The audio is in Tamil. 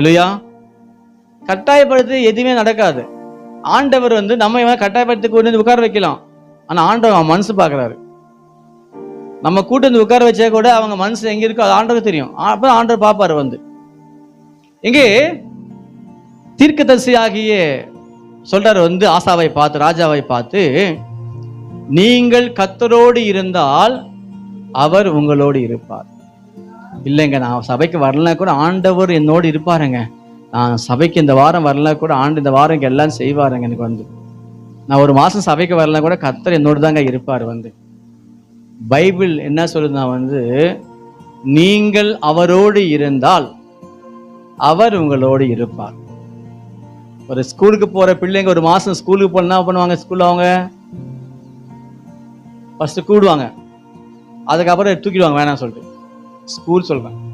இல்லையா கட்டாயப்படுத்தி எதுவுமே நடக்காது. ஆண்டவர் வந்து நம்ம இவன் கட்டாயப்படுத்தி கூட்டு வந்து உட்கார வைக்கலாம். ஆனா ஆண்டவர் அவன் மனசு பார்க்குறாரு. நம்ம கூட்டு வந்து உட்கார வச்சா கூட அவங்க மனசு எங்க இருக்கோ அது ஆண்டவர் தெரியும். அப்போ ஆண்டவர் பார்ப்பார் வந்து. இங்கே தீர்க்கதரிசி ஆகிய சொல்றாரு வந்து ஆசாவை பார்த்து ராஜாவை பார்த்து நீங்கள் கத்தரோடு இருந்தால் அவர் உங்களோடு இருப்பார். இல்லைங்க நான் சபைக்கு வரலனா கூட ஆண்டவர் என்னோடு இருப்பாருங்க. நான் சபைக்கு இந்த வாரம் வரலனா கூட ஆண்டு இந்த வாரம் இங்கே எல்லாம் செய்வாருங்க எனக்கு வந்து. நான் ஒரு மாதம் சபைக்கு வரலனா கூட கத்தர் என்னோடு தாங்க இருப்பார் வந்து. பைபிள் என்ன சொல்லுதுன்னா வந்து நீங்கள் அவரோடு இருந்தால் அவர் உங்களோடு இருப்பார். ஒரு ஸ்கூலுக்கு போகிற பிள்ளைங்க ஒரு மாதம் ஸ்கூலுக்கு போனால் பண்ணுவாங்க ஸ்கூலில் அவங்க? ஃபஸ்ட்டு கூடுவாங்க. அதுக்கப்புறம் தூக்கிடுவாங்க வேணாம் சொல்லிட்டு. ஸ்கூல் சொல்கிறேன்